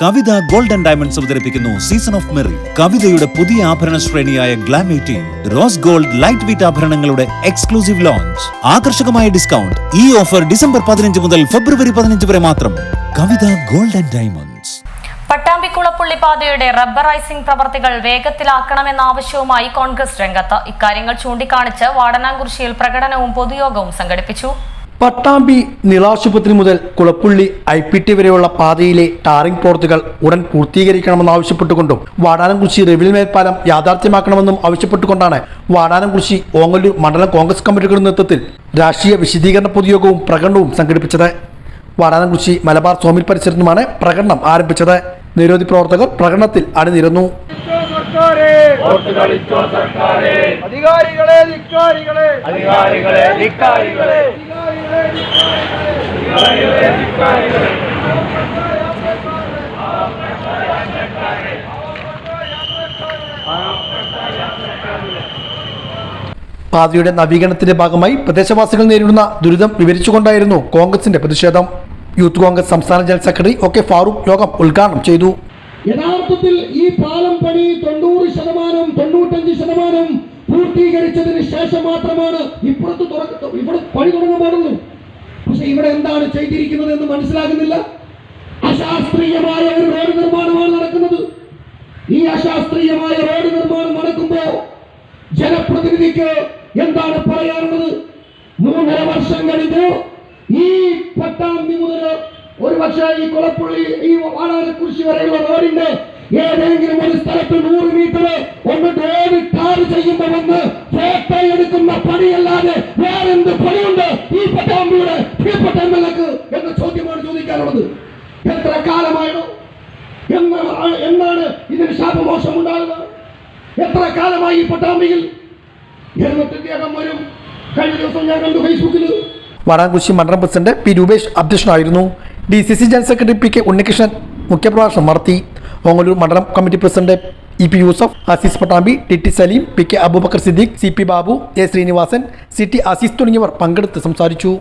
കവിത golden diamonds അവതരിപ്പിക്കുന്നു season of merry കവിതയുടെ പുതിയ ആഭരണ ശ്രേണിയായ glam eighteen rose gold light weight ആഭരണങ്ങളുടെ exclusive launch ആകർഷകമായ ഡിസ്കൗണ്ട് ഈ ഓഫർ ഡിസംബർ പതിനഞ്ച് മുതൽ ഫെബ്രുവരി പതിനഞ്ച് വരെ മാത്രം. കവിത ഗോൾഡൻ ഡയമണ്ട്സ്. പട്ടാമ്പിക്കുളപ്പുള്ളി പാതയുടെ റബ്ബറൈസിംഗ് പ്രവർത്തികൾ വേഗത്തിലാക്കണമെന്ന ആവശ്യവുമായി കോൺഗ്രസ് രംഗത്ത് ഇക്കാര്യങ്ങൾ ചൂണ്ടിക്കാണിച്ച് വാടനാംകുറിശ്ശിയിൽ പ്രകടനവും പൊതുയോഗവും സംഘടിപ്പിച്ചു. പട്ടാമ്പി നിളാശുപത്രി മുതൽ കുളപ്പുള്ളി ഐ പി ടി വരെയുള്ള പാതയിലെ ടാറിംഗ് പ്രവൃത്തികൾ ഉടൻ പൂർത്തീകരിക്കണമെന്നാവശ്യപ്പെട്ടുകൊണ്ടും വാടാനംകുറിശി റെവിൽ മേൽപ്പാലം യാഥാർത്ഥ്യമാക്കണമെന്നും ആവശ്യപ്പെട്ടുകൊണ്ടാണ് വാടാനംകുറിശി ഓങ്ങല്ലൂർ മണ്ഡലം കോൺഗ്രസ് കമ്മിറ്റികളുടെ നേതൃത്വത്തിൽ രാഷ്ട്രീയ വിശദീകരണ പൊതുയോഗവും പ്രകടനവും സംഘടിപ്പിച്ചത്. വാടാനംകുറിശി മലബാർ സോമിൽ പരിസരത്തുമാണ് പ്രകടനം ആരംഭിച്ചത്. നിരവധി പ്രവർത്തകർ പ്രകടനത്തിൽ അണിനിരന്നു. അധികാരികളെ അധികാരികളെ അധികാരികളെ പാതയുടെ നവീകരണത്തിന്റെ ഭാഗമായി പ്രദേശവാസികൾ നേരിടുന്ന ദുരിതം വിവരിച്ചുകൊണ്ടായിരുന്നു കോൺഗ്രസിന്റെ പ്രതിഷേധം. യൂത്ത് കോൺഗ്രസ് സംസ്ഥാന general secretary O K Farooq യോഗം ഉദ്ഘാടനം ചെയ്തു. യഥാർത്ഥത്തിൽ ഈ പാലം പണി തൊണ്ണൂറ് ശതമാനം തൊണ്ണൂറ്റഞ്ച് ശതമാനം പൂർത്തീകരിച്ചതിന് ശേഷം മാത്രമാണ് ഇപ്പുറത്ത് ഇവിടെ പണി തുടങ്ങാൻ പക്ഷെ ഇവിടെ എന്താണ് ചെയ്തിരിക്കുന്നത് എന്ന് മനസ്സിലാകുന്നില്ല. അശാസ്ത്രീയമായ ഒരു റോഡ് നിർമ്മാണമാണ് നടക്കുന്നത്. ഈ അശാസ്ത്രീയമായ റോഡ് നിർമ്മാണം നടക്കുമ്പോ ജനപ്രതിനിധിക്ക് എന്താണ് പറയാനുള്ളത്? മൂന്നര വർഷം കഴിഞ്ഞു. ഈ പട്ടാമ്പി മുതൽ ഒരു പക്ഷേ ഈ കുളപ്പുള്ളി ഈ വാടാനക്കുറിശി വരെയുള്ള റോഡിന്റെ ഏതെങ്കിലും ഒരു സ്ഥലത്ത് നൂറ് മീറ്റർ ഒന്ന് റോഡ് ടാർ ചെയ്യുമ്പോൾ വന്ന് ഫോട്ടോ എടുക്കുന്ന പണിയല്ലാതെ വേറെന്ത് പണിയുണ്ട്? എത്ര കാലമായോ എന്ന് എന്നാണ് ഇതിന് ശാപമോശം ഉണ്ടാകുന്നത് എത്ര കാലമായി പട്ടാമ്പിയിൽ? എന്നിട്ട് വരും. കഴിഞ്ഞ ദിവസം ഞാൻ കണ്ടു ഫേസ്ബുക്കിൽ വാടാനകുറിശി മണ്ഡലം പ്രസിഡന്റ് പി രൂപേഷ് അധ്യക്ഷനായിരുന്നു. D C C general secretary P K Unnikrishnan മുഖ്യപ്രഭാഷണം നടത്തി. ഓങ്ങല്ലൂർ മണ്ഡലം committee president E P Yusuf Aziz Pattambi T T Salim P K Aboobacker Siddique C P Babu A Srinivasan C T Aziz തുടങ്ങിയവർ പങ്കെടുത്ത് സംസാരിച്ചു.